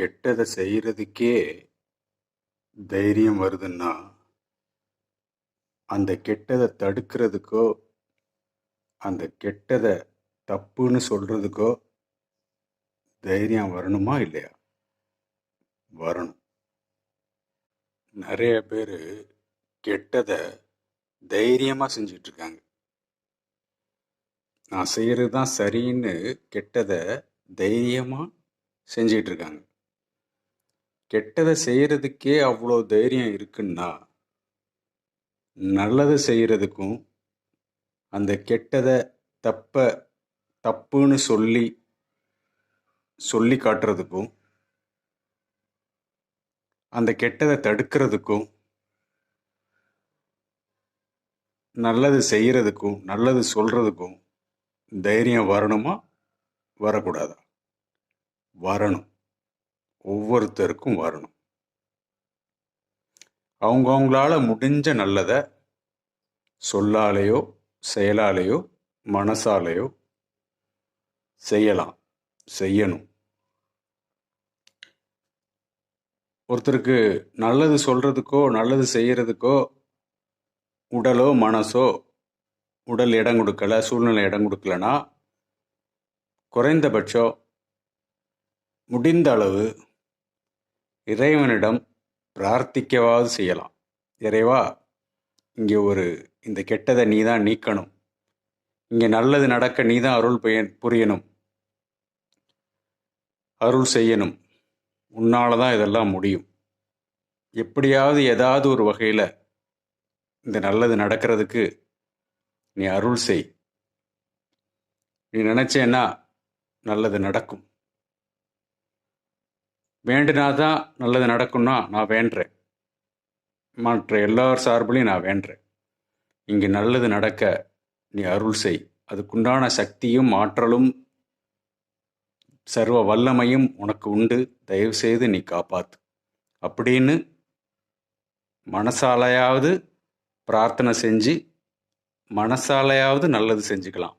கெட்டதை செய்கிறதுக்கே தைரியம் வருதுன்னா அந்த கெட்டதை தடுக்கிறதுக்கோ அந்த கெட்டதை தப்புன்னு சொல்கிறதுக்கோ தைரியம் வரணுமா இல்லையா? வரணும். நிறைய பேர் கெட்டதை தைரியமாக செஞ்சிட்ருக்காங்க. நான் செய்கிறது தான் சரின்னு கெட்டதை தைரியமாக செஞ்சிட்டு இருக்காங்க கெட்டதை செய்கிறதுக்கே அவ்வளோ தைரியம் இருக்குன்னா நல்லது செய்கிறதுக்கும் அந்த கெட்டதை தப்ப தப்புன்னு சொல்லி சொல்லி காட்டுறதுக்கும் அந்த கெட்டதை தடுக்கிறதுக்கும் நல்லது செய்கிறதுக்கும் நல்லது சொல்கிறதுக்கும் தைரியம் வரணுமா? வரக்கூடாதா? வரணும். ஒவ்வொருத்தருக்கும் வரணும். அவங்கவுங்களால முடிஞ்ச நல்லதை சொல்லாலேயோ செயலாலேயோ மனசாலேயோ செய்யலாம். செய்யணும். ஒருத்தருக்கு நல்லது சொல்றதுக்கோ நல்லது செய்யறதுக்கோ உடலோ மனசோ உடல் இடம் கொடுக்கல சூழ்நிலை இடம் கொடுக்கலனா குறைந்தபட்சம் முடிந்த அளவு இறைவனிடம் பிரார்த்திக்கவாது செய்யலாம். இறைவா இங்கே ஒரு இந்த கெட்டதை நீ தான் நீக்கணும். இங்கே நல்லது நடக்க நீ தான் அருள் புய புரியணும். அருள் செய்யணும். உன்னால தான் இதெல்லாம் முடியும். எப்படியாவது ஏதாவது ஒரு வகையில் இந்த நல்லது நடக்கிறதுக்கு நீ அருள் செய். நீ நினச்சேன்னா நல்லது நடக்கும். வேண்டுனாதான் நல்லது நடக்கும்னா நான் வேண்டுறேன் மற்ற எல்லார் சார்பிலையும் நான் வேண்டுறேன் இங்கே நல்லது நடக்க நீ அருள் செய். அதுக்குண்டான சக்தியும் ஆற்றலும் சர்வ வல்லமையும் உனக்கு உண்டு. தயவு செய்து நீ காப்பாத்து. அப்படின்னு மனசாலையாவது பிரார்த்தனை செஞ்சு மனசாலையாவது நல்லது செஞ்சுக்கலாம்.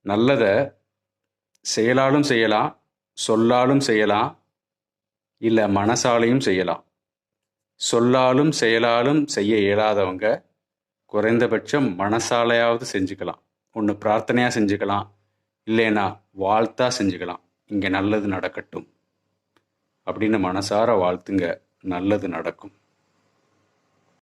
நல்லதை செயலாலும் செய்யலாம். சொல்லாலும் செய்யலாம் இல்லை மனசாலையும் செய்யலாம். சொல்லாலும் செயலாலும் செய்ய இயலாதவங்க குறைந்தபட்சம் மனசாலையாவது செஞ்சுக்கலாம். ஒன்று பிரார்த்தனையாக செஞ்சுக்கலாம் இல்லைன்னா வாழ்த்தா செஞ்சுக்கலாம். இங்கே நல்லது நடக்கட்டும். அப்படின்னு மனசார வாழ்த்துங்க நல்லது நடக்கும்.